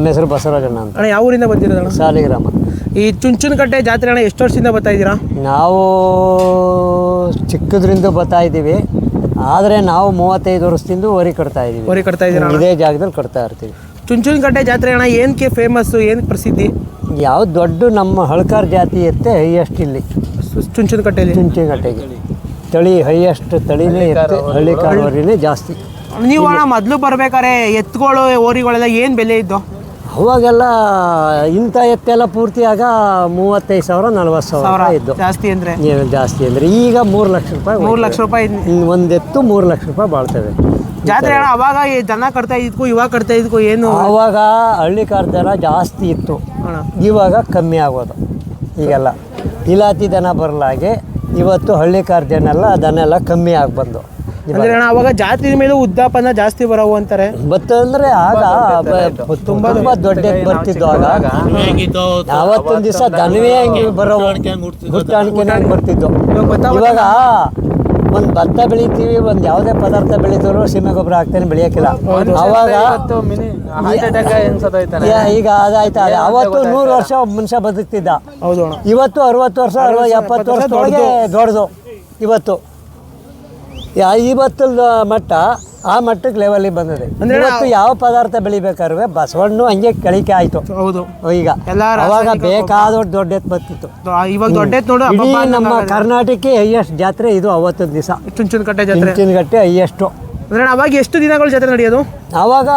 ನಮ್ಮ ಹೆಸರು ಬಸವರಾಜಣ್ಣ ಅಂತ. ಅಣ್ಣ ಯಾವ ಊರಿಂದ ಬಂದಿರೋದಣ್ಣ ಸಾಲಿಗ್ರಾಮ. ಈ ಚುಂಚನಕಟ್ಟೆ ಜಾತ್ರೆ ಅಣ್ಣ ಎಷ್ಟು ವರ್ಷದಿಂದ ಬರ್ತಾ ಇದ್ದೀರಾ? ನಾವು ಚಿಕ್ಕದ್ರಿಂದ ಬರ್ತಾ ಇದ್ದೀವಿ. ಆದರೆ ನಾವು ಮೂವತ್ತೈದು ವರ್ಷದಿಂದ ಹೊರಿ ಕಟ್ತಾ ಇದ್ದೀವಿ. ಹೊರಿ ಕಟ್ತಾ ಇದ್ದೀರಾ ಅಣ್ಣ? ಇದೇ ಜಾಗದಲ್ಲಿ ಕಟ್ತಾ ಇರ್ತೀವಿ. ಚುಂಚನಕಟ್ಟೆ ಜಾತ್ರೆ ಅಣ್ಣ ಏನಕ್ಕೆ ಫೇಮಸ್ಸು ಏನು ಪ್ರಸಿದ್ಧಿ? ಯಾವ ದೊಡ್ಡ ನಮ್ಮ ಹಳ್ಕಾರ ಜಾತಿ ಇರುತ್ತೆ ಹೈಯೆಸ್ಟ್ ಇಲ್ಲಿ. ಸು- ಚುಂಚನಕಟ್ಟೆಯಲ್ಲಿ ಚುಂಚಿಗಟ್ಟೆಗೆ ತಳಿ ಹೈಯೆಸ್ಟ್ ತಳಿನೇ ಇರುತ್ತೆ ಹಳ್ಳಿ ಕಾಳುವರಿನೇ ಜಾಸ್ತಿ. ನೀವು ಅಣ್ಣ ಮೊದಲು ಬರ್ಬೇಕಾದ್ರೆ ಎತ್ತುಗಳು ಓರಿಗಳೆಲ್ಲ ಏನು ಬೆಲೆ ಇದ್ದು? ಅವಾಗೆಲ್ಲ ಇಂಥ ಎತ್ತೆಲ್ಲ ಪೂರ್ತಿಯಾಗ ಮೂವತ್ತೈದು ಸಾವಿರ ನಲ್ವತ್ತು ಸಾವಿರ ಇದ್ದು. ಜಾಸ್ತಿ ಅಂದರೆ? ಏನು ಜಾಸ್ತಿ ಅಂದರೆ. ಈಗ ಮೂರು ಲಕ್ಷ ರೂಪಾಯಿ ಮೂರು ಲಕ್ಷ ರೂಪಾಯಿ ಒಂದು ಎತ್ತು ಮೂರು ಲಕ್ಷ ರೂಪಾಯಿ ಬಾಳ್ತವೆ ಜಾತ್ರೆ ಅಣ್ಣ ಅವಾಗ ಈ ದನ ಕಟ್ತಾ ಇದ್ಕು ಇವಾಗ ಕಟ್ತಾ ಇದ್ಕು ಏನು? ಅವಾಗ ಹಳ್ಳಿಕಾರ್ ದನ ಜಾಸ್ತಿ ಇತ್ತು. ಅಣ್ಣ. ಇವಾಗ ಕಮ್ಮಿ ಆಗೋದು. ಈಗೆಲ್ಲ ಇಲಾತಿ ದನ ಬರಲಾಗೆ ಇವತ್ತು ಹಳ್ಳಿಕಾರ್ ಜನ ಎಲ್ಲ ದನ ಎಲ್ಲ ಕಮ್ಮಿ ಆಗಿ ಬಂದು ಅಂದ್ರೆ ಅಣ್ಣ ಅವಾಗ ಜಾತಿ ಮೇಲೆ ಉದ್ದಾಪನ ಜಾಸ್ತಿ ಬರೋವು ಅಂತಾರೆ. ಭತ್ತ ಅಂದ್ರೆ ಆಗ ತುಂಬಾ ತುಂಬಾ ದೊಡ್ಡ ಬರ್ತಿದ್ದು ಆಗ. ಅವತ್ತೊಂದು ದಿವಸ ದನವೇ ಹಂಗೆ ಬರೋ ಗುಟ್ಟಾಣಿಕೆ ಹಂಗೆ ಬರ್ತಿದ್ದು ಇವಾಗ ಒಂದು ಭತ್ತ ಬೆಳಿತೀವಿ ಒಂದು ಯಾವುದೇ ಪದಾರ್ಥ ಬೆಳೀತಾರೋ ಸೀಮೆ ಗೊಬ್ಬರ ಹಾಕ್ತೇನೆ ಬೆಳೆಯೋಕ್ಕಿಲ್ಲ ಅವಾಗ ಈಗ ಅದಾಯ್ತಾ ಅವತ್ತು ನೂರು ವರ್ಷ ಮನುಷ್ಯ ಬದುಕ್ತಿದ್ದ. ಹೌದು ಅಣ್ಣ. ಇವತ್ತು ಅರವತ್ತು ವರ್ಷ ಎಪ್ಪತ್ತು ವರ್ಷದೊಳಗೆ ದೊಡ್ಡದು. ಇವತ್ತು ಯಾ- ಬತ್ತಲ್ ಮಟ್ಟ ಆ ಮಟ್ಟಕ್ಕೆ ಲೆವೆಲಿಗೆ ಬಂದಿದೆ. ಇವತ್ತು ಯಾವ ಪದಾರ್ಥ ಬೆಳಿಬೇಕಾದ್ರೆ ಬಸವಣ್ಣು ಹಂಗೆ ಕಳಿಕೆ ಆಯ್ತು. ಹೌದು. ಈಗ ಅವಾಗ ಬೇಕಾದ ದೊಡ್ಡ ಎತ್ ಬರ್ತಿತ್ತು. ಇವಾಗ ದೊಡ್ಡ ನಮ್ಮ ಕರ್ನಾಟಕ ಹೈಯೆಸ್ಟ್ ಜಾತ್ರೆ ಇದು ಅವತ್ತಿನ ದಿವಸ. ಚುಂಚನಕಟ್ಟೆ ಜಾತ್ರೆ. ಇಂಚಿನಗಟ್ಟೆ ಹೈಯೆಸ್ಟು ಅಂದ್ರೆ ಅವಾಗ ಎಷ್ಟು ದಿನಗಳು ಜಾತ್ರೆ ನಡೆಯೋದು? ಅವಾಗ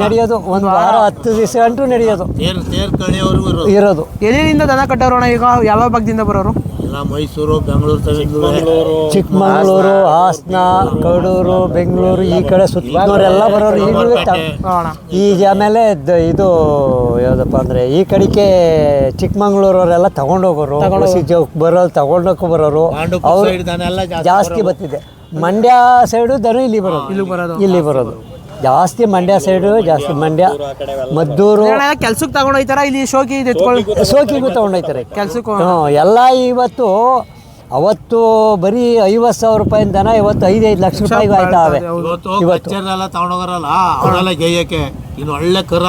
ನಡೆಯೋದು ಒಂದು ವಾರ ಹತ್ತು ದಿವಸ ಗಂಟು ನಡೆಯೋದು. ತೇರ್ ತೇರ್ ಕಳಿಯವರೆಗೂ ಇರೋದು. ಇರೋದು. ಎಲ್ಲಿಂದ ದನ ಕಟ್ಟೋರು ಅಣ್ಣ ಈಗ? ಯಾವ ಭಾಗದಿಂದ ಬರೋರು? ಎಲ್ಲ ಮೈಸೂರು ಬೆಂಗಳೂರು ತಗೊಂಡು ಚಿಕ್ಕಮಗಳೂರು ಹಾಸನ ಕಡೂರು ಬೆಂಗಳೂರು ಈ ಕಡೆ ಸುತ್ತಮುತ್ತವರೆಲ್ಲ ಬರೋರು ಈಗಲೂ ಈಗ ಆಮೇಲೆ ದ- ಇದು ಯಾವುದಪ್ಪ ಅಂದರೆ ಈ ಕಡೆಗೆ ಚಿಕ್ಕಮಂಗ್ಳೂರವರೆಲ್ಲ ತಗೊಂಡೋಗೋರು ಬರೋರು ತಗೊಂಡೋಗಕ್ಕೆ ಬರೋರು. ಅವ್ರು ಜಾಸ್ತಿ ಬರ್ತಿದೆ. ಮಂಡ್ಯ ಸೈಡು ದನ ಇಲ್ಲಿ ಬರೋದು. ಇಲ್ಲಿ ಬರೋದು. ಇಲ್ಲಿ ಬರೋದು. ಜಾಸ್ತಿ ಮಂಡ್ಯ ಸೈಡು ಜಾಸ್ತಿ ಮಂಡ್ಯ. ಮದ್ದೂರು ಕೆಲ್ಸಕ್ಕೆ ತಗೊಂಡೋಯ್ತಾರ ಇಲ್ಲಿ ಶೋಕಿ ಶೋಕಿಗೂ ತಗೊಂಡೋಯ್ತಾರೆ ಕೆಲ್ಸಕ್ಕೂ. ಹ್ಞೂ ಎಲ್ಲ ಇವತ್ತು ಅವತ್ತು ಬರೀ ಐವತ್ತು ಸಾವಿರ ರೂಪಾಯಿಂದ ದನ ಇವತ್ತು ಐದೈದು ಲಕ್ಷ ರೂಪಾಯಿಗೂ ಆಯ್ತಾವೆ ಇವತ್ತು ತಗೊಂಡೋಗರಲ್ಲ ಅವಳೆಲ್ಲ ಗೇಯಕ್ಕೆ. ಇನ್ನು ಒಳ್ಳೆ ಕರ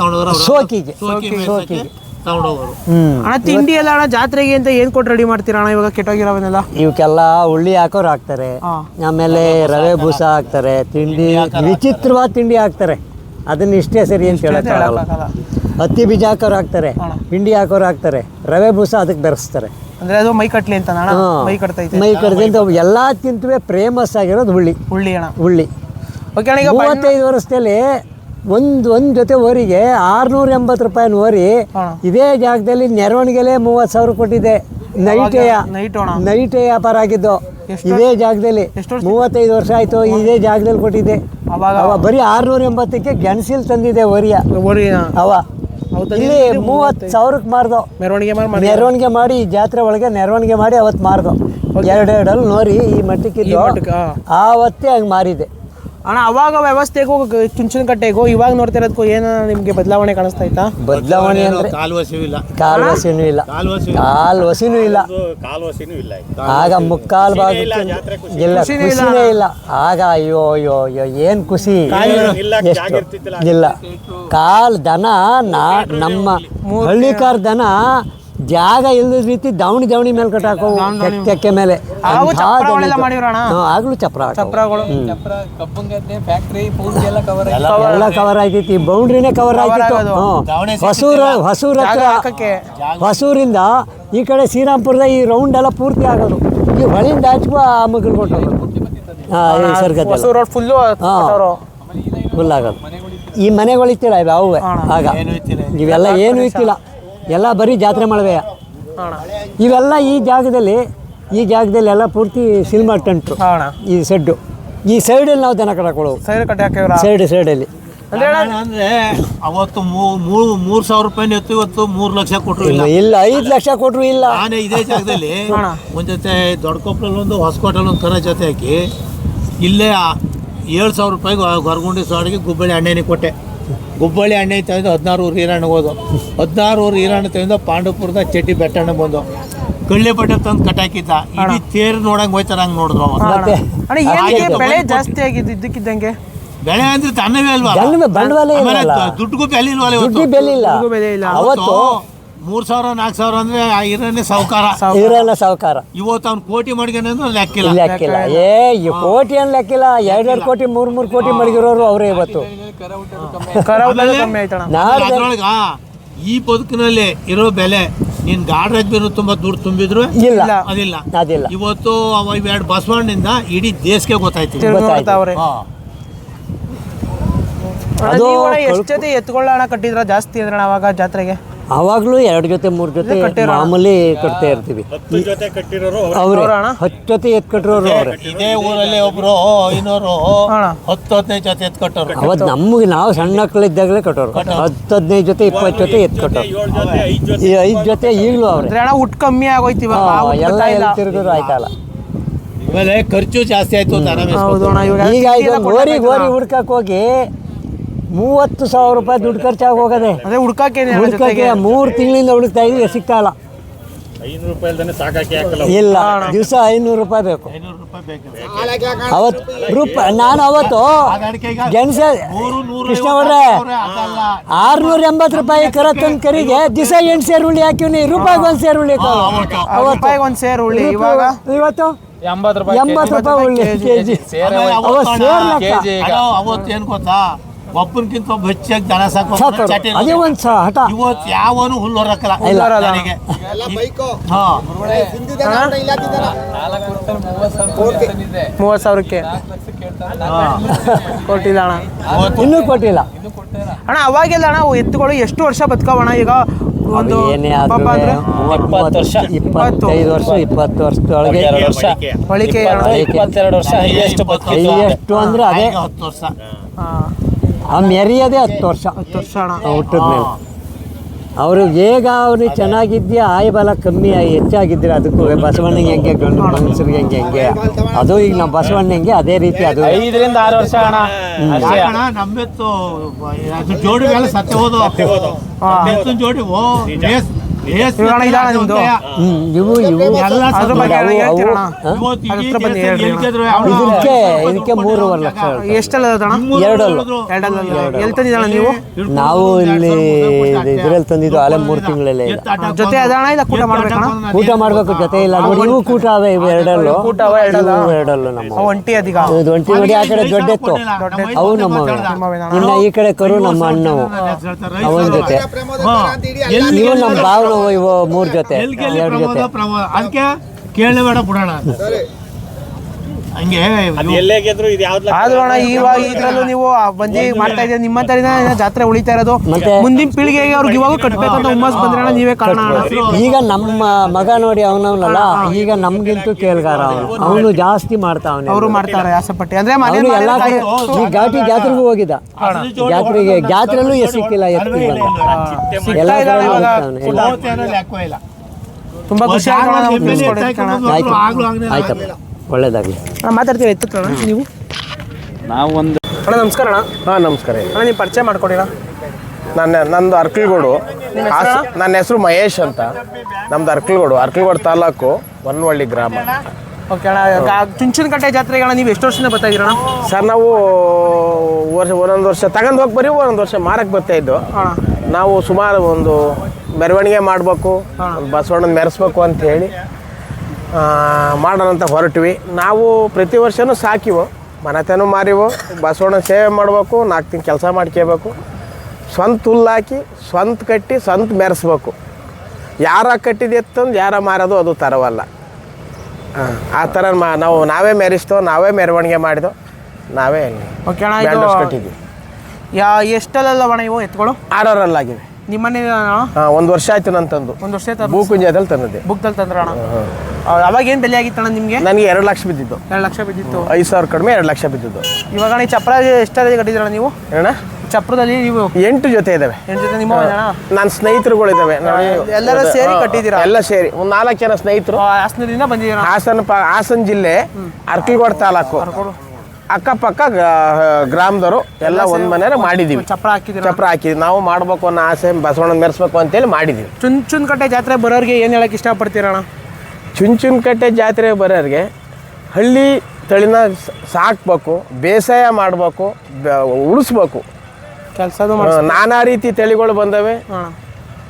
ತಗೊಂಡೋಗರ ಶೋಕಿಗೆ. ಮೇಯ್ಸಕ್ಕೆ ತಗೊಂಡೋಗೋರು. ಹ್ಞೂ ಅಣ್ಣ ತಿಂಡಿ ಎಲ್ಲ ಅಣ್ಣ ಜಾತ್ರೆಗೆ ಅಂತ ಏನ್ ಕೊಟ್ಟು ರೆಡಿ ಮಾಡ್ತೀರಾ ಅಣ್ಣ ಇವಾಗ ಕೆಟ್ಟೋಗಿರೋವನ್ನೆಲ್ಲ? ಇವಕ್ಕೆಲ್ಲ ಹುಳ್ಳಿ ಹಾಕೋರು ಹಾಕ್ತಾರೆ. ಆಮೇಲೆ ರವೆ ಬೂಸ ಹಾಕ್ತಾರೆ. ತಿಂಡಿ ವಿಚಿತ್ರವಾದ ತಿಂಡಿ ಹಾಕ್ತಾರೆ. ಅದನ್ನ ಇಷ್ಟೇ ಸರಿ ಅಂತ ಹೇಳಕ್ಕಾಗಲ್ಲ. ಹತ್ತಿ ಬೀಜ ಹಾಕೋರು ಹಾಕ್ತಾರೆ. ಹಿಂಡಿ ಹಾಕೋರು ಹಾಕ್ತಾರೆ. ರವೆ ಬೂಸ ಅದಕ್ಕೆ ಬೆರೆಸ್ತಾರೆ. ಅಂದ್ರೆ ಅದು ಮೈ ಕಟ್ಲಿ ಅಂತ ಅಣ್ಣ? ಮೈ ಕಟ್ತೈತೆ. ಮೈ ಕಡ್ದಿಂದ ಎಲ್ಲಾ ತಿಂತುವೆ ಫೇಮಸ್ ಆಗಿರೋದು ಹುಳ್ಳಿ ಹುಳ್ಳಿ ಅಣ್ಣ. ಉಳ್ಳಿ ಓಕೆ ಅಣ್ಣ ಈಗ ಮೂವತ್ತೈದು ವರ್ಷದಲ್ಲಿ ಒಂದು ಒಂದು ಜೊತೆ ಓರಿಗೆ ಆರ್ನೂರ ಎಂಬತ್ತು ರೂಪಾಯಿನ ಓರಿ ಇದೇ ಜಾಗದಲ್ಲಿ ನೆರವಣಿಗೆಲೆ ಮೂವತ್ತು ಸಾವಿರ ಕೊಟ್ಟಿದೆ. ನೈಟೆಯ ನೈಟ್ ನೈಟೇ ವ್ಯಾಪಾರ ಆಗಿದ್ದು. ಇದೇ ಜಾಗದಲ್ಲಿ ಮೂವತ್ತೈದು ವರ್ಷ ಆಯ್ತು ಇದೇ ಜಾಗದಲ್ಲಿ ಕೊಟ್ಟಿದ್ದೆ ಅವ ಬರೀ ಆರ್ನೂರ ಎಂಬತ್ತಕ್ಕೆ ಗೆಣಸಿಲ್ ತಂದಿದೆ ಓರಿಯ. ಅವ? ಇಲ್ಲಿ ಮೂವತ್ತು ಸಾವಿರಕ್ಕೆ ಮಾರ್ದು. ಮೆರವಣಿಗೆ ಮೆರವಣಿಗೆ ಮಾಡಿ ಈ ಜಾತ್ರೆ ಒಳಗೆ ಮೆರವಣಿಗೆ ಮಾಡಿ ಅವತ್ತು ಮಾರ್ದು. ಎರಡೆರಡಲ್ಲಿ ನೋರಿ ಈ ಮಟ್ಟಕ್ಕೆ. ಆವತ್ತೇ ಹಂಗೆ ಮಾರಿದೆ. ಅಣ್ಣ ಅವಾಗ ವ್ಯವಸ್ಥೆಗೂ ಚುಂಚನ ಕಟ್ಟೆಗೂ ಇವಾಗ ನೋಡ್ತಾ ಇರೋದಕ್ಕೂ ಏನು ನಿಮಗೆ ಬದಲಾವಣೆ ಕಾಣಿಸ್ತಾ ಇತ್ತಾ? ಬದಲಾವಣೆ ಅಂದ್ರೆ ಕಾಲು ಇಲ್ಲ. ಕಾಲ್ ವಸಿನೂ ಇಲ್ಲ ಕಾಲು ಹಸಿವು ಕಾಲ್ ವಸಿನೂ ಇಲ್ಲ ಆಗ ಮುಕ್ಕಾಲ್ ಭಾಗ ಇಲ್ಲ ಖುಷಿನೇ ಇಲ್ಲ ಆಗ ಅಯ್ಯೋ ಅಯ್ಯೋ ಅಯ್ಯೋ ಏನ್ ಖುಷಿ? ಇಲ್ಲ ಕಾಲ್ ದನ ನಾ ನಮ್ಮ ಹಳ್ಳಿಕಾರ್ ದನ ಜಾಗ ಇಲ್ಲದ ರೀತಿ ದಾವಣಿ ದಾವಣಿ ಮೇಲೆ ಕಟ್ಟಾಕೋ ತೆಕ್ಕೆ ಮೇಲೆ. ಆಗ್ಲೂ ಚಪ್ರ ಚಪ್ರಗಳು. ಎಲ್ಲ ಕವರ್ ಆಗಿತ್ತು. ಬೌಂಡ್ರಿನೇ ಕವರ್ ಆಗಿತ್ತು. ಹೊಸೂರ ಹೊಸೂರ ಹತ್ರ ಹಾಕಕ್ಕೆ. ಹೊಸೂರಿಂದ ಈ ಕಡೆ ಶ್ರೀರಾಮ್ಪುರದ ಈ ರೌಂಡ್ ಎಲ್ಲ ಪೂರ್ತಿ ಆಗೋದು. ಈ ಹೊಳಿಂದ ಹಚ್ಕೋ ಆ ಮಗ್ಳು ಕೊಟ್ಟು ಹಾಂ ಫುಲ್ಲು ಫುಲ್ ಆಗೋದು. ಈ ಮನೆಗಳಿತ್ತಿಲ್ಲ ಇವು ಆಗ. ಇವೆಲ್ಲ ಏನು ಇತ್ತಿಲ್ಲ. ಎಲ್ಲ ಬರೀ ಜಾತ್ರೆ ಮಳವೆಯ ಅಣ್ಣ ಇವೆಲ್ಲ ಈ ಜಾಗದಲ್ಲಿ ಈ ಜಾಗದಲ್ಲಿ ಎಲ್ಲ ಪೂರ್ತಿ ಸಿನಿಮಾ ಟೆಂಟು. ಈ ಸೆಡ್ಡು ಈ ಸೈಡಲ್ಲಿ ನಾವು ದನ ಕಟ್ಟಾಕೊಳ್ಳೋದು ಸೈಡ್ ಸೈಡ್ ಸೈಡಲ್ಲಿ ಅಂದ್ರೆ ಅವತ್ತು ಮೂ- ಮೂರು ಮೂರು ಸಾವಿರ ರೂಪಾಯಿ ಎತ್ತು ಇವತ್ತು ಮೂರು ಲಕ್ಷ ಕೊಟ್ಟರು ಇಲ್ಲ. ಇಲ್ಲ ಐದು ಲಕ್ಷ ಕೊಟ್ಟರು ಇಲ್ಲ. ನಾನೇ ಇದೇ ಜಾಗದಲ್ಲಿ ಅಣ್ಣ. ಒಂದ್ ಜೊತೆ ದೊಡ್ಡಕೊಪ್ಪಲಲ್ಲಿ ಒಂದು ಹೊಸಕೋಟೆಲ್ ಒಂದು ಕರ ಜೊತೆ ಹಾಕಿ ಇಲ್ಲೇ ಏಳು ಸಾವಿರ ರೂಪಾಯಿಗೆ ಹೊರಗುಂಡಿ ಸಾಡಿಗೆ ಗುಬ್ಬಳ್ಳಿ ಎಣ್ಣೆನೇ ಕೊಟ್ಟೆ. ಗುಬ್ಬಳ್ಳಿ ಅಣ್ಣೆ ತಂದು ಹದಿನಾರು ಊರು ಈರಣ್ಣ ಹೋದು. ಹದಿನಾರು ಊರು ಈರಣ್ಣ ತಂದು ಪಾಂಡವಪುರದ ಚಟ್ಟಿ ಬೆಟ್ಟಣ್ಣ ಬಂದು. ಕಳ್ಳಿ ಬಟ್ಟೆ ತಂದು ಕಟ್ಟಾಕಿದ್ದ. ಇಡೀ ತೇರು ನೋಡಂಗೆ ಹೋಯ್ತಾರ ಹಂಗೆ ನೋಡಿದ್ರು ಅವ. ಬೆಳೆ ಜಾಸ್ತಿ ಆಗಿದ್ದು ಇದ್ದಕ್ಕಿದ್ದಂಗೆ? ಬೆಳೆ ಅಂದ್ರೆ ತನ್ನವೇ ಅಲ್ವಾ? ದುಡ್ಡುಗೂ ಇಲ್ವಲ್ಲ ಬೆಲೆ ಬೆಲೆ ಇಲ್ಲ. ಅವತ್ತು ಮೂರ್ ಸಾವಿರ ನಾಲ್ಕು ಸಾವಿರ ಅಂದ್ರೆ ಆ ಇರೋನೇ ಸಾವುಕಾರ. ಇರಲ್ಲ ಸಾವುಕಾರ. ಇವತ್ತು ಅವ್ನು ಕೋಟಿ ಮಾಡ್ಕೊಂಡು ಅಂದ್ರೆ ಲೆಕ್ಕಿಲ್ಲ. ಲೆಕ್ಕಿಲ್ಲ. ಏ ಈ ಕೋಟಿ ಏನ್ ಲೆಕ್ಕಿಲ್ಲ? ಎರಡೆರಡು ಕೋಟಿ ಮೂರ್ ಮೂರ್ ಕೋಟಿ ಮಡಗಿರೋರು ಅವರೇ ಇವತ್ತು. ನಾಳೆ ಅದ್ರೊಳಗ ಈ ಬದುಕಿನಲ್ಲಿ ಇರೋ ಬೆಲೆ ನೀನ್ ಗಾಡ್ರಾಜ್ ಬೇರು ತುಂಬಾ ದುಡ್ಡು ತುಂಬಿದ್ರು? ಇಲ್ಲ. ಅದಿಲ್ಲ. ಅದಿಲ್ಲ. ಇವತ್ತು ಅವ ಇವೆರಡು ಬಸವಣ್ಣಿಂದ ಇಡೀ ದೇಶಕ್ಕೆ ಗೊತ್ತಾಯ್ತು. ಗೊತ್ತಾಯ್ತು. ಹಾ. ಅದು ಎಷ್ಟು ಜೊತೆ ಎತ್ಕೊಳ್ಳೋಣ ಕಟ್ಟಿದ್ರ ಜಾಸ್ತಿ ಅಂದ್ರೆ ಅವಾಗ ಜಾತ್ರೆಗೆ? ಅವಾಗ್ಲೂ ಎರಡು ಜೊತೆ ಮೂರು ಜೊತೆ ಮಾಮೂಲಿ ಕಟ್ತಾ ಇರ್ತೀವಿ. ಅವರು ಜೊತೆ ಕಟ್ಟಿರೋರು ಅವ್ರು. ಅವ್ರೆ ಅವ್ರಣ್ಣ? ಹತ್ತು ಜೊತೆ ಎತ್ ಕಟ್ಟಿರೋರು ಅವ್ರು. ಇದೇ ಊರಲ್ಲಿ ಒಬ್ರು ಐನೂರು ಅಣ್ಣ. ಹತ್ತು ಹದಿನೈದು ಜೊತೆ ಎತ್ ಕಟ್ಟೋರು. ಅವತ್ತು ನಮಗೆ ನಾವು ಸಣ್ಣ ಮಕ್ಕಳಿದ್ದಾಗಲೇ ಕಟ್ಟೋರು. ಹತ್ತು ಹದಿನೈದು ಜೊತೆ ಇಪ್ಪತ್ತು ಜೊತೆ ಎತ್ ಕಟ್ಟೋರು. ಐದು ಜೊತೆ ಈ ಐದು ಜೊತೆ ಈಗಲೂ ಅವ್ರೆ. ಅಣ್ಣ ಉಟ್ ಕಮ್ಮಿ ಆಗೋಯ್ತಿವ ಎಲ್ಲ. ಎಲ್ಲಿ ತಿರುಗಿದ್ರು ಆಯ್ತಲ್ಲ. ಆಮೇಲೆ ಖರ್ಚು ಜಾಸ್ತಿ ಆಯ್ತು ಈಗ ಗೋರಿ ಗೋರಿ ಹುಡ್ಕಕ್ಕೆ ಹೋಗಿ ಮೂವತ್ತು ಸಾವಿರ ರೂಪಾಯಿ ದುಡ್ಡು ಖರ್ಚಾಗಿ ಹೋಗದೆ. ಅದೇ ಹುಡ್ಕಕ್ಕೆ ಹುಡ್ಕಕ್ಕೆ ಮೂರು ತಿಂಗಳಿಂದ ಹುಡುಕ್ತಾ ಇದ್ವಿ ಸಿಗ್ತಾ ಇಲ್ಲ ಐನೂರು ರೂಪಾಯಿ ಇಲ್ದೇನೆ ಸಾಕಾಕಿ ಇಲ್ಲ ದಿವಸ ಐನೂರು ರೂಪಾಯಿ ಬೇಕು. ಐನೂರು ರೂಪಾಯಿ ಬೇಕು. ಅವತ್ತು ರೂಪಾಯಿ ನಾನು ಅವತ್ತು ಗೆಣಸ ಕೃಷ್ಣ ಅವ್ರೆ ಆರ್ನೂರ ಎಂಬತ್ತು ರೂಪಾಯಿ ಕರ ತಂದು ಕರಿಗೆ ದಿವಸ ಎಂಟು ಸೇರು ಉಳ್ಳಿ ಹಾಕಿವ್ನಿ ರೂಪಾಯಿಗೆ ಒಂದು ಸೇರು ಹುಳಿ ರೂಪಾಯಿಗೆ ಒಂದ್ ಸೇರ್ ಉಳ್ಳಿ ಇವಾಗ? ಇವತ್ತು? ಎಂಬತ್ತು ರೂಪಾಯಿ ಎಂಬತ್ತು ರೂಪಾಯಿ ಉಳ್ಳಿ ಕೆ ಜಿ ಸೇರ್ ಲೆಕ್ಕ. ಅವತ್ತು ಏನ್ ಗೊತ್ತಾ? ಒಬ್ಬನಿಗಿಂತ ಒಬ್ಬ ಹೆಚ್ಚಾಗಿ ದನ ಸಾಕು. ಅದೇ ಒಂದು ಸ ಹಠ. ಇವತ್ತು ಯಾವನು ಹುಲ್ಲು ಹೊರಕಲ್ಲ ಹುಲ್ಲೊರಲ್ಲ. ನನಗೆ. ಹಾ. ಮೂವತ್ತು ಸಾವಿರಕ್ಕೆ. ಕೊಟ್ಟಿಲ್ಲ ಅಣ್ಣ. ಅವತ್ತು ಇನ್ನೂ ಕೊಟ್ಟಿಲ್ಲ. ಅಣ್ಣ ಅವಾಗೆಲ್ಲ ಅಣ್ಣ ಎತ್ತುಗಳು ಎಷ್ಟು ವರ್ಷ ಬದುಕವಣ ಈಗ? ಒಂದು ಏನೇ ಪಾಪ ಆದ್ರೂ? ಅಂದ್ರೆ ಇಪ್ಪತ್ತು. ವರ್ಷ. ಇಪ್ಪತ್ತೈದು ವರ್ಷ ಇಪ್ಪತ್ತು ವರ್ಷದೊಳಗೆ ಎರಡು ವರ್ಷ. ಹೊಳಿಕೆ ಅಣ್ಣ. ಇಪ್ಪತ್ತು- ಇಪ್ಪತ್ತೆರಡು ವರ್ಷ ಹೈಯೆಸ್ಟ್ ಬದುಕಿತ್ತು. ಎಷ್ಟು ಅಂದ್ರೆ ಅದೇ. ಹತ್ತು ವರ್ಷ ಹಾ, ಆ ಮೆರೆಯೋದೇ ಹತ್ತು ವರ್ಷ. ಹತ್ತು ವರ್ಷ ಹುಟ್ಟಿದ ಮೇಲೆ ಅವರು ಹೇಗ ಅವ್ರಿಗೆ ಚೆನ್ನಾಗಿದ್ಯಾ ಆಯಬಲ ಕಮ್ಮಿ ಆಯ್ ಹೆಚ್ಚಾಗಿದ್ರೆ ಅದಕ್ಕೂ ಬಸವಣ್ಣಿಗೆ ಹೆಂಗೆ ಗಂಡು ಮನುಷ್ಯರಿಗೆ ಹೆಂಗೆ ಹೆಂಗೆ? ಅದು ಈಗ ನಮ್ಮ ಬಸವಣ್ಣಂಗೆ ಅದೇ ರೀತಿ ಅದು. ಐದರಿಂದ ಆರು ವರ್ಷ ಅಣ್ಣ. ನಮ್ಮೆತ್ತು ಜೋಡಿ ಮೇಲೆ ಸತ್ಯ ಹೋದು ಜೋಡಿ ಓ ಇದಾಣ ನಿಮ್ದು? ಹ್ಮ್, ಇವು ಇವು ಎಲ್ಲ ಅದ್ರ ಬಗ್ಗೆ ಅಣ್ಣ? ಅದ್ರ ಬಗ್ಗೆ ಹೇಳ್ರಿ ಇದಕ್ಕೆ ಇದಕ್ಕೆ ಮೂರುವರೆ ಲಕ್ಷ ಹೇಳ್ತಾರೆ. ಎಷ್ಟೆಲ್ಲ ಅಣ್ಣ ನಿಮ್ಮೂರು ಎರಡಲ್ಲ. ಹೇಳಿದ್ರು. ಎರಡಲ್ಲ. ಎಲ್ಲಿ ತಂದಿದ್ದಣ್ಣ ನೀವು? ನಾವು ಇಲ್ಲಿ. ಇದ್ರಲ್ಲಿ ತಂದಿದ್ದು ಆಲೆ ಮೂರ್ ತಿಂಗಳಲ್ಲೇ ಇಲ್ಲ ಜೊತೆ ಅದಣ್ಣ ಇಲ್ಲ ಕೂಟ ಕೂಟ ಊಟ ಮಾಡ್ಬೇಕು ಜೊತೆ ಇಲ್ಲ. ನೋಡಿ ಇವು ಕೂಟ ಅವೆ ಇವು ಎರಡಲ್ಲು. ಕೂಟ ಅವ ಎರಡಲ್ಲ. ಇವು ಎರಡಲ್ಲು ನಮ್ಮ ಅವು ಒಂಟಿ ಅದೀಗ. ಇದು ಒಂಟಿ ನೋಡಿ ಆ ಕಡೆ ದೊಡ್ಡೆತ್ತು. ಅವು ನಮ್ಮ ಇನ್ನ ಈ ಕಡೆ ಕರು ನಮ್ಮ ಅಣ್ಣವು. ಅವನ ಜೊತೆ. ಇವು ನಮ್ಮ ಇವು ಮೂರ್ ಜೊತೆ. ಎರಡು ಜೊತೆ ಅದಕ್ಕೆ ಕೇಳಬೇಡ ಬೇಡ ಬಿಡೋಣ. ಹಂಗೆ ಅದು ಎಲ್ಲೇ ಗೆದ್ರು ಇದು ಯಾವ್ದು ಆದ್ರೂ ಅಣ್ಣ ಇವಾಗ ಇದ್ರಲ್ಲೂ ನೀವು ಬಂದು ಮಾಡ್ತಾ ಇದ್ದೀರಾ? ಜಾತ್ರೆ ಉಳಿತಾ ಇರೋದು. ಮತ್ತೆ? ಮುಂದಿನ ಪೀಳಿಗೆಗೆ ಅವ್ರಿಗೆ ಇವಾಗ ಕಟ್ಬೇಕಂತ ಹುಮ್ಮಸ್ ಬಂದ್ರೆ ಅಣ್ಣ ನೀವೇ ಕಾರಣ ಅಣ್ಣ. ಈಗ ನಮ್ಮ ಮಗ ನೋಡಿ ಅವನವನಲ್ಲ ಈಗ ನಮ್ಗಿಂತೂ ಕೇಳ್ಗಾರ ಅವನು. ಅವನು ಜಾಸ್ತಿ ಮಾಡ್ತಾವನೆ ಅವರು ಮಾಡ್ತಾರೆ ಆಸೆಪಟ್ಟಿ. ಅಂದ್ರೆ ಮನೆ ಅವನು ಎಲ್ಲ ಕಡೆ ಈ ಘಾಟಿ ಜಾತ್ರೆಗೂ ಹೋಗಿದ್ದ. ಜಾತ್ರೆಗೆ ಜಾತ್ರೆಲ್ಲೂ ಎಸ್ ಸಿಕ್ಕಿಲ್ಲ ಎತ್ತಿಲ್ಲ ಎಲ್ಲ ಕಡೆ ಹೋಗ್ತಾವನೆ. ಎಲ್ಲ ಲೆಕ್ಕ ಇಲ್ಲ. ತುಂಬಾ ಖುಷಿ ಆಯ್ತು. ಆಯ್ತಪ್ಪ. ಒಳ್ಳೇದಾಗಲಿ. ಅಣ್ಣ ಮಾತಾಡ್ತೀವಿ ಎತ್ತುತ್ತ ಅಣ್ಣ ನೀವು? ನಾವು ಒಂದು ಅಣ್ಣ ನಮಸ್ಕಾರ ಅಣ್ಣ. ಹಾಂ ನಮಸ್ಕಾರ. ಹೇಳಿ ಅಣ್ಣ ನೀವು ಪರಿಚಯ ಮಾಡ್ಕೊಡಿ ಅಣ್ಣ ನನ್ನ ನಂದು ಅರ್ಕಲ್ಗೋಡು. ಹಾಸ ನನ್ನ ಹೆಸರು ಮಹೇಶ್ ಅಂತ. ನಮ್ದು ಅರ್ಕಲ್ಗೋಡು ಅರ್ಕಲ್ಗೋಡು ತಾಲೂಕು ಹೊನ್ನವಳ್ಳಿ ಗ್ರಾಮ. ಓಕೆ ಅಣ್ಣ ಗಾ- ಚುಂಚನಕಟ್ಟೆ ಜಾತ್ರೆಗೆ ಅಣ್ಣ ನೀವು ಎಷ್ಟು ವರ್ಷದಿಂದ ಬರ್ತಾ ಇದ್ದೀರ ಅಣ್ಣ? ಸರ್ ನಾವು ವರ್ಷ ಒಂದೊಂದು ವರ್ಷ ತಗೊಂಡು ಹೋಗಿ ಬರೀ ಒಂದೊಂದು ವರ್ಷ ಮಾರಕ್ಕೆ ಬರ್ತಾ ಇದ್ದು. ಅಣ್ಣ ನಾವು ಸುಮಾರು ಒಂದು ಮೆರವಣಿಗೆ ಮಾಡಬೇಕು ಬಸವಣ್ಣನ ಮೆರೆಸ್ಬೇಕು ಅಂತ ಹೇಳಿ. ಮಾಡೋಣ ಅಂತ ಹೊರಟ್ವಿ. ನಾವು ಪ್ರತಿ ವರ್ಷವೂ ಸಾಕಿವು. ಮನೆತನೂ ಮಾರಿವು. ಬಸವಣ್ಣ ಸೇವೆ ಮಾಡಬೇಕು ನಾಲ್ಕು ತಿಂಗ್ ಕೆಲಸ ಮಾಡ್ಕೋಬೇಕು. ಸ್ವಂತ ಹುಲ್ಲು ಹಾಕಿ ಸ್ವಂತ ಕಟ್ಟಿ ಸ್ವಂತ ಮೆರೆಸ್ಬೇಕು. ಯಾರ ಕಟ್ಟಿದೆ ಎತ್ತಂದು ಯಾರ ಮಾರೋದು ಅದು ತರವಲ್ಲ. ಆ, ಆ ಥರ ಮಾ ನಾವು ನಾವೇ ಮೆರೆಸ್ತೋ ನಾವೇ ಮೆರವಣಿಗೆ ಮಾಡಿದೋ ನಾವೇ ಅಲ್ಲಿ ಕಟ್ಟಿದ್ವಿ ಯಾ ಎಷ್ಟಲ್ಲ ಒಣ ಇವು ಎತ್ಗಳು ಆರರಲ್ಲಾಗಿವೆ. ನಿಮ್ಮನೆ ಅಣ್ಣ? ಒಂದು ವರ್ಷ ಆಯ್ತು ನಾನು ತಂದು. ಒಂದು ವರ್ಷ ಆಯ್ತು ಭೂಕುಂಜದಲ್ಲಿ ತಂದಿದ್ದೆ. ಬುಕ್ದಲ್ಲಿ ತಂದ್ರ ಅಣ್ಣ? ಅವಾಗ ಏನು ಬೆಲೆ ಆಗಿತ್ತು ಅಣ್ಣ ನಿಮಗೆ? ನನಗೆ ಎರಡು ಲಕ್ಷ ಬಿದ್ದಿತ್ತು ಎರಡು ಲಕ್ಷ ಬಿದ್ದಿತ್ತು. ಐದು ಸಾವಿರ ಕಡಿಮೆ ಎರಡು ಲಕ್ಷ ಬಿದ್ದಿದ್ದು. ಇವಾಗ ಈ ಚಪ್ರ ಎಷ್ಟಾದ್ರೆ ಕಟ್ಟಿದ್ರಣ್ಣ ನೀವು? ಏನ ಚಪ್ರದಲ್ಲಿ ನೀವು ಎಂಟು ಜೊತೆ ಇದಾವೆ. ಎಂಟು ಜೊತೆ ನಿಮ್ಮ ನನ್ನ ಸ್ನೇಹಿತರುಗಳಿದ್ದಾವೆ ನೋಡಿ ಎಲ್ಲರೂ ಸೇರಿ ಕಟ್ಟಿದ್ದೀರಾ? ಎಲ್ಲ ಸೇರಿ. ಒಂದು ನಾಲ್ಕು ಜನ ಸ್ನೇಹಿತರು. ಹಾಸನದಿಂದ ಬಂದಿದ್ದೀರಾ? ಹಾಸನ ಹಾಸನ ಜಿಲ್ಲೆ ಅರ್ಕಲ್ಗೋಡ್ ತಾಲೂಕು. ಅಕ್ಕಪಕ್ಕ ಗ್ರಾಮದವರು ಎಲ್ಲ ಒಂದ್ ಮನೆ ಮಾಡಿದೀವಿ. ಚಪ್ರ ಹಾಕಿದ್ವಿ ಚಪ್ರ ಹಾಕಿದ್ವಿ. ನಾವು ಮಾಡ್ಬೇಕು ಅನ್ನೋ ಆಸೆ ಬಸವಣ್ಣ ಮೆರೆಸ್ಬೇಕು ಅಂತೇಳಿ ಮಾಡಿದ್ದೀವಿ ಚುಂಚುನಕಟ್ಟೆ ಜಾತ್ರೆ ಬರೋರಿಗೆ ಏನು ಹೇಳಕ್ಕೆ ಇಷ್ಟಪಡ್ತೀರ ಅಣ್ಣ? ಚುಂಚುನಕಟ್ಟೆ ಜಾತ್ರೆ ಬರೋರಿಗೆ ಹಳ್ಳಿ ತಳಿನ ಸಾಕ್ಬೇಕು ಬೇಸಾಯ ಮಾಡಬೇಕು ಉಳಿಸ್ಬೇಕು. ಕೆಲಸ ನಾನಾ ರೀತಿ ತಳಿಗಳು ಬಂದವೆ.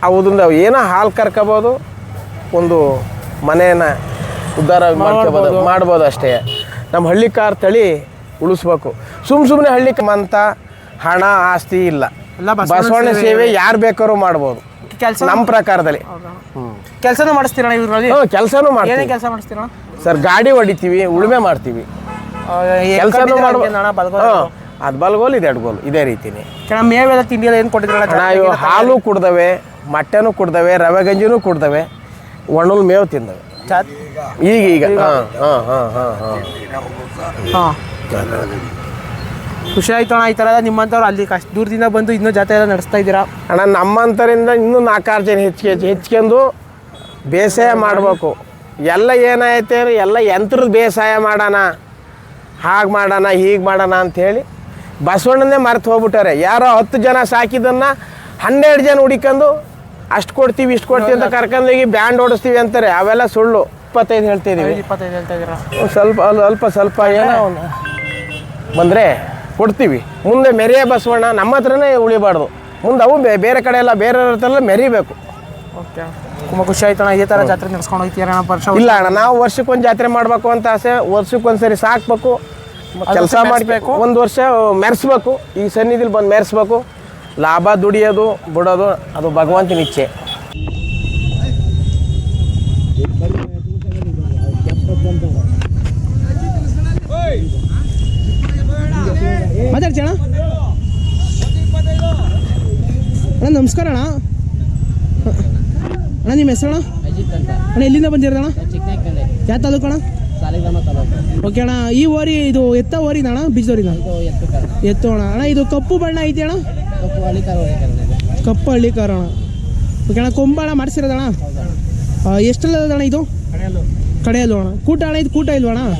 ಅವದಿಂದ ಏನೋ ಹಾಲು ಕರ್ಕೋಬೋದು ಒಂದು ಮನೆಯನ್ನ ಉದ್ಧಾರ ಮಾಡ್ಕೋಬೋದು ಮಾಡ್ಬೋದು. ಅಷ್ಟೇ. ನಮ್ಮ ಹಳ್ಳಿ ಕಾರ್ ತಳಿ ಉಳಿಸ್ಬೇಕು. ಸುಮ್ ಸುಮ್ಮನೆ ಹಳ್ಳಿ ಅಂತ ಹಣ ಆಸ್ತಿ ಇಲ್ಲ. ಬಸವಣ್ಣ ಸೇವೆ ಯಾರು ಬೇಕಾದ್ರೂ ಮಾಡ್ಬೋದು. ಕೆಲಸ ನಮ್ಮ ಪ್ರಕಾರದಲ್ಲಿ. ಕೆಲಸನೂ ಹ್ಞೂ ಕೆಲಸನೂ ಮಾಡ್ತೀವಿ. ಕೆಲಸ ಮಾಡಿಸ್ತೀರಣ ಸರ್ ಗಾಡಿ ಹೊಡಿತೀವಿ ಉಳುಮೆ ಮಾಡ್ತೀವಿ. ಕೆಲಸನೂ ಮಾಡ್ಬೋದು ಅದು ಬಲ್ಗೋಲ್ ಇದೆ ಎಡ್ಗೋಲ್ ಇದೇ ರೀತಿನೇ. ಮೇವೆಲ್ಲ ತಿಂಡಿ ಎಲ್ಲ ಏನು ಕೊಟ್ಟಿದ್ರಲ್ಲ ಹಾಲು ಕುಡ್ದವೆ ಮೊಟ್ಟೆನೂ ಕುಡ್ದವೆ ರವೆ ಗಂಜಿನೂ ಕುಡ್ದವೆ ಒಣಲ್ ಮೇವು ತಿಂದವೆ. ಈಗ ಈಗ. ಹಾಂ ಹಾಂ ಹಾಂ ಹಾಂ ಹಾಂ. ಹಾಂ. ಖುಷಿ ಆಯ್ತು ಅಣ್ಣ ಈ ಥರ ನಿಮ್ಮಂಥವ್ರು ಅಲ್ಲಿ ಕಷ್ಟ ದೂರದಿಂದ ಬಂದು ಇನ್ನೂ ಜಾತ್ರೆ ಎಲ್ಲ ನಡೆಸ್ತಾ ಇದ್ದೀರಾ? ಅಣ್ಣ ನಮ್ಮಂತರಿಂದ ಇನ್ನೂ ನಾಲ್ಕಾರು ಜನ ಹೆಚ್ಚಿಗೆ ಹೆಚ್ಚಿಗೆಂದು ಬೇಸಾಯ ಮಾಡಬೇಕು. ಎಲ್ಲ ಏನೈತೆ ಎಲ್ಲ ಯಂತ್ರದ ಬೇಸಾಯ ಮಾಡೋಣ ಹಾಗೆ ಮಾಡೋಣ ಹೀಗೆ ಮಾಡೋಣ ಅಂಥೇಳಿ ಬಸವಣ್ಣನೇ ಮರೆತು ಹೋಗ್ಬಿಟ್ಟಾರೆ ಯಾರೋ ಹತ್ತು ಜನ ಸಾಕಿದ್ದನ್ನು ಹನ್ನೆರಡು ಜನ ಹುಡಿಕೊಂಡು ಅಷ್ಟು ಕೊಡ್ತೀವಿ ಇಷ್ಟು ಕೊಡ್ತೀವಿ ಅಂತ ಕರ್ಕೊಂಡೋಗಿ ಬ್ಯಾಂಡ್ ಓಡಿಸ್ತೀವಿ ಅಂತಾರೆ. ಅವೆಲ್ಲ ಸುಳ್ಳು. ಇಪ್ಪತ್ತೈದು ಹೇಳ್ತಿದ್ದೀವಿ ಇಪ್ಪತ್ತೈದು ಹೇಳ್ತಾ ಇದ್ದೀರಾ ಸ್ವಲ್ಪ ಅಲ್- ಅಲ್ಪ ಸ್ವಲ್ಪ ಏನೋ ಬಂದರೆ ಕೊಡ್ತೀವಿ. ಮುಂದೆ ಮೆರೆಯ ಬಸವಣ್ಣ ನಮ್ಮ ಹತ್ರನೇ ಉಳಿಬಾರ್ದು. ಮುಂದೆ ಅವು ಬೇರೆ ಕಡೆ ಎಲ್ಲ ಬೇರೆ ಹತ್ರ ಮೆರಿಬೇಕು. ಓಕೆ ತುಂಬ ಖುಷಿ ಆಯ್ತಣ್ಣ ಈ ಥರ ಜಾತ್ರೆ ನಡೆಸ್ಕೊಂಡು ಹೋಗ್ತೀರ ಅಣ್ಣ? ವರ್ಷ ಇಲ್ಲ ಅಣ್ಣ ನಾವು ವರ್ಷಕ್ಕೊಂದು ಜಾತ್ರೆ ಮಾಡಬೇಕು ಅಂತ ಆಸೆ ವರ್ಷಕ್ಕೊಂದು ಸರಿ ಸಾಕ್ಬೇಕು ಕೆಲಸ ಮಾಡಬೇಕು. ಒಂದು ವರ್ಷ ಮೆರೆಸ್ಬೇಕು. ಈ ಸನ್ನಿಧಿಲಿ ಬಂದು ಮೆರೆಸ್ಬೇಕು. ಲಾಭ ದುಡಿಯೋದು ಬಿಡೋದು ಅದು ಭಗವಂತನ ಇಚ್ಛೆ. ಮಾತಾಡ್ತಿ ಅಣ್ಣ ಅಣ್ಣ ನಮಸ್ಕಾರ ಅಣ್ಣ. ಅಣ್ಣ ನಿಮ್ಮ ಹೆಸರು ಅಣ್ಣ ಅಣ್ಣ ಎಲ್ಲಿಂದ ಬಂದಿರೋದಣ್ಣ? ಯಾವ ತಾಲೂಕು ಅಣ್ಣ ಓಕೆ ಅಣ್ಣ ಈ ಓರಿ ಇದು ಎತ್ತ ಓರಿನ ಅಣ್ಣ ಬೀಜದೋರಿನ ಎತ್ತು ಅಣ್ಣ. ಅಣ್ಣ ಇದು ಕಪ್ಪು ಬಣ್ಣ ಐತಿ ಅಣ್ಣ? ಕಪ್ಪು ಹಳ್ಳಿ ಕಾರಣ. ಓಕೆ ಅಣ್ಣ ಕೊಂಬ ಅಣ್ಣ ಮಾಡಿಸಿರೋದಣ್ಣ ಎಷ್ಟೆಲ್ಲ ಅಣ್ಣ ಇದು? ಕಡೆಯಲ್ಲು ಅಣ್ಣ. ಕೂಟ ಅಣ್ಣ ಇದು ಕೂಟ ಇಲ್ವಣ ಅಣ್ಣ?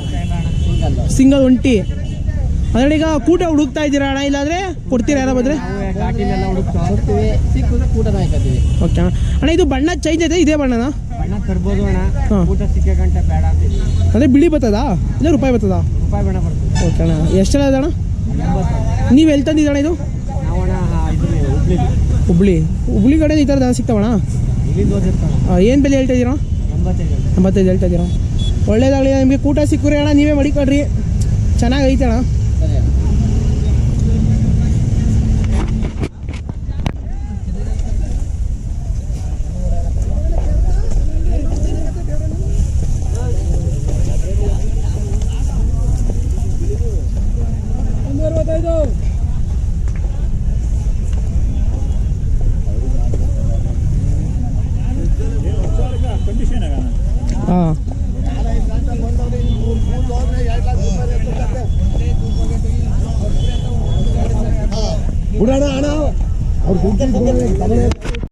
ಸಿಂಗಲ್ ಒಂಟಿ. ಅಂದ್ರೆ ಈಗ ಕೂಟ ಹುಡುಕ್ತಾ ಇದ್ದೀರಾ ಅಣ್ಣ? ಇಲ್ಲಾಂದ್ರೆ ಕೊಡ್ತೀರಾ ಯಾರ ಬಂದ್ರೆ? ಓಕೆ ಅಣ್ಣ. ಅಣ್ಣ ಇದು ಬಣ್ಣ ಚೇಂಜ್ ಐತೆ ಇದೇ ಬಣ್ಣನಾ? ಅಂದರೆ ಬಿಳಿ ಬರ್ತದಾ ಇಲ್ಲ ರೂಪಾಯಿ ಬರ್ತದಾ. ಓಕೆ ಅಣ್ಣ. ಎಷ್ಟೆಲ್ಲ ಅದಣ್ಣ ಅಣ್ಣ? ನೀವು ಎಲ್ಲಿ ತಂದಿದ್ದಣ್ಣ ಇದು? ಹುಬ್ಳಿ. ಹುಬ್ಳಿ. ಕಡೆ ಈ ಥರ ದನ ಸಿಗ್ತಾವಣ್ಣ? ಏನು ಬೆಲೆ ಹೇಳ್ತಾ ಇದ್ದೀರಾ? ಎಂಬತ್ತೈದು ಹೇಳ್ತಾ ಇದ್ದೀರಾ? ಒಳ್ಳೇದಾಗಲಿ, ನಿಮಗೆ ಕೂಟ ಸಿಕ್ಕರೆ ಅಣ್ಣ, ನೀವೇ ಮಡಿಕೊಡ್ರಿ ಚೆನ್ನಾಗೈತೆ ಅಣ್ಣ.